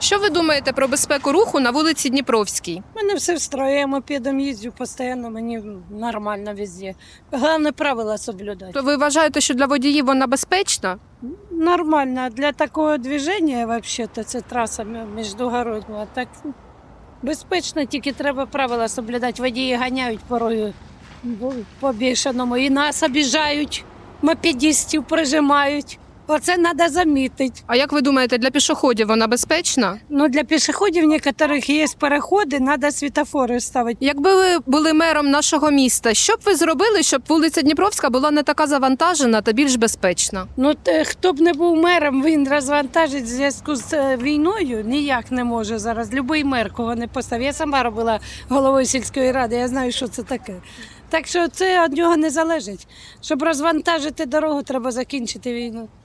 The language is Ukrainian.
Що ви думаєте про безпеку руху на вулиці Дніпровській? Мене все встроє, мопедом їздю постійно, мені нормально везде. Головне правила соблюдати. То ви вважаєте, що для водіїв вона безпечна? Нормально. Для такого движення, взагалі-то, це траса м- міждугородня. Так безпечно, тільки треба правила соблюдати. Водії ганяють порою ну, по бішеному. І нас обіжають, мопедистів прижимають. Оце треба замітити. А як ви думаєте, для пішоходів вона безпечна? Ну, для пішоходів некоторих є переходи, треба світофори ставити. Якби ви були мером нашого міста, що б ви зробили, щоб вулиця Дніпровська була не така завантажена та більш безпечна? Ну, те, хто б не був мером, він розвантажить в зв'язку з е, війною ніяк не може зараз. Любий мер, кого не поставив. Я сама робила головою сільської ради, я знаю, що це таке. Так що це від нього не залежить. Щоб розвантажити дорогу, треба закінчити війну.